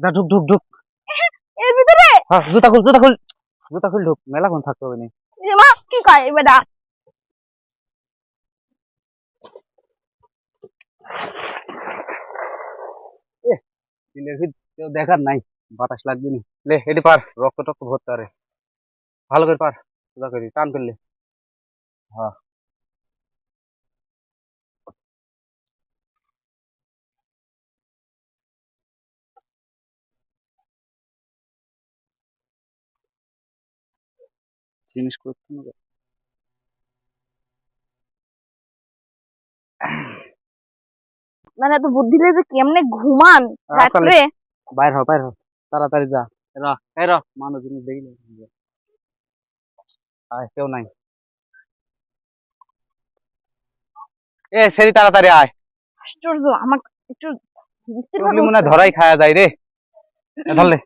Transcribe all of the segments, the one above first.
যা ঢুক ঢুক ঢুক। এর ভিতরে? হ্যাঁ জুতা খুল জুতা খুল। জুতা খুল ঢুক। মেলাক্ষণ থাকতে হবে না। মা কি কয়? বেটা বিলের কেউ দেখার নাই। বাতাস লাগবে নি। লে এটি পার। রক্ত টক্ত ভরতে পারে। ভালো করে পার। সোজা করি টান করলে হ্যাঁ জিনিস করতে হবে। মানে এত বুদ্ধি যে কেমনে ঘুমান? রাত্রে? বাইর হ বাইর হ। তাড়াতাড়ি যা। র এই র। মানুষ জিনিস দেখি। আয় কেউ নাই। এ সেরি তাড়াতাড়ি আয়। আশ্চর্য আমার একটু মনে ধরাই খায়া যায় রে। ধরলে।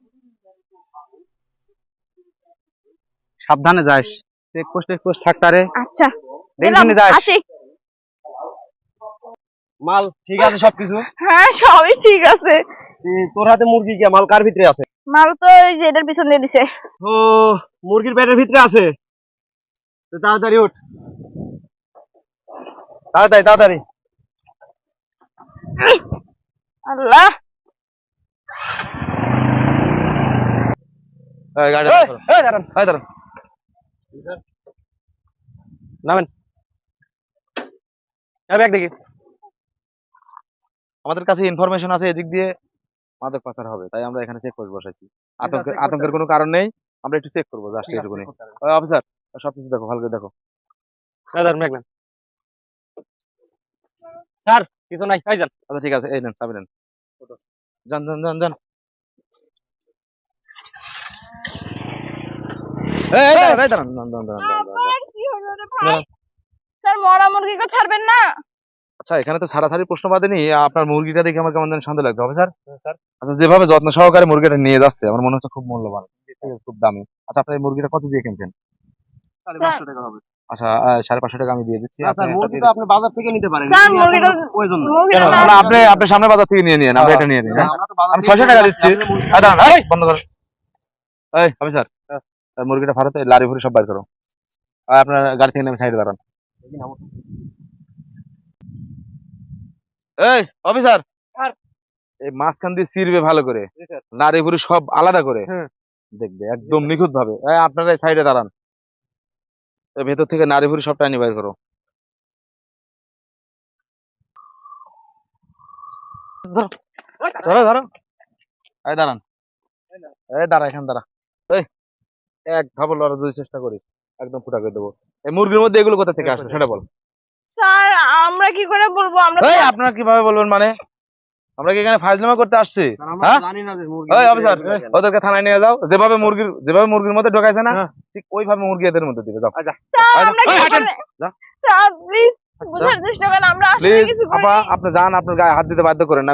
সাবধানে যাস। চেক পোস্ট টেক পোস্ট থাক তারে। আচ্ছা। যাস। আসি মাল ঠিক আছে সবকিছু? হ্যাঁ সবই ঠিক আছে। তোর হাতে মুরগি কে? মাল কার ভিতরে আছে? মাল তো ওই যে এটার পিছন দিয়ে দিছে। ও মুরগির পেটের ভিতরে আছে? তো তাড়াতাড়ি উঠ। তাড়াতাড়ি তাড়াতাড়ি। আল্লাহ। এই, গাড়ি এই, দাঁড়ান। এই দাঁড়ান। নামেন। ব্যাগ দেখি। আমাদের কাছে ইনফরমেশন আছে এদিক দিয়ে। মাদক পাচার হবে তাই আমরা এখানে চেক পোস্ট বসাইছি। আতঙ্কের আতঙ্কের কোনো কারণ নেই আমরা একটু চেক করব জাস্ট এটুকুনি অফিসার সবকিছু দেখো ভালো করে দেখো। স্যার কিছু নাই যান। আচ্ছা ঠিক আছে এই নেন চাবি নেন। যান যান যান যান এই, এই, দাঁড়ান, এই, দাঁড়ান, দাঁড়ান, দাঁড়ান, দাঁড়ান, দাঁড়ান, দাঁড়ান। আবার কি হলো রে ভাই স্যার মরা মুরগিকে ছাড়বেন না? আচ্ছা এখানে তো প্রশ্ন বাদেনি আপনার মুরগিটা দেখে আমার কেমন যেন সন্দেহ লাগছে। হবে স্যার? আচ্ছা যেভাবে যত্ন সহকারে মুরগিটা নিয়ে যাচ্ছে আমার মনে হচ্ছে খুব মূল্যবান। খুব দামি। আচ্ছা আপনি এই মুরগিটা কত দিয়ে কিনছেন? আচ্ছা সাড়ে পাঁচশো টাকা আমি দিয়ে দিচ্ছি। আপনি বাজার থেকে নিতে পারেন। আপনি আপনি সামনে বাজার নিয়ে নিন আমরা এটা নিয়ে নিন হ্যাঁ? আমি ছয়শো টাকা দিচ্ছি। বন্ধ করো। এই অফিসার মুরগিটা ফারতে লারি ভুরি সব বাইর করো। আর আপনার গাড়ি থেকে নেমে সাইডে দাঁড়ান। এই অফিসার! এই মাঝখান দিয়ে ছিড়বে ভালো করে। নারী ভুরি সব আলাদা করে। দেখবে একদম নিখুঁত ভাবে এই, আপনারা সাইডে দাঁড়ান। ভেতর থেকে নারী ভুরি সব টাইনি বাইর করো। ধরো। ধরো ধরো। এই দাঁড়ান। এই দাঁড়া এখানে দাঁড়া। এই এক ধাপর লড়ার যদি চেষ্টা করি একদম ফুটা করে দেবো। এই মুরগির মধ্যে এগুলো কোথা থেকে আসবে সেটা বল। স্যার আমরা কি করে বলব? আমরা এই আপনারা কীভাবে বলবেন মানে? আমরা কি এখানে ফাজলামা করতে আসছি? হ্যাঁ? জানি না যে মুরগি ওই অফিসার ওদেরকে থানায় নিয়ে যাও। যেভাবে মুরগির যেভাবে মুরগির মধ্যে ঢোকাইছে না ঠিক ওইভাবে মুরগি এদের মধ্যে দিবে যাও। স্যার আচ্ছা, আমরা কি করে যা। স্যার প্লিজ বুঝার চেষ্টা করেন আমরা আসলে প্লিজ কিছু আপা করি আপনি যান আপনার গায়ে হাত দিতে বাধ্য করেন। না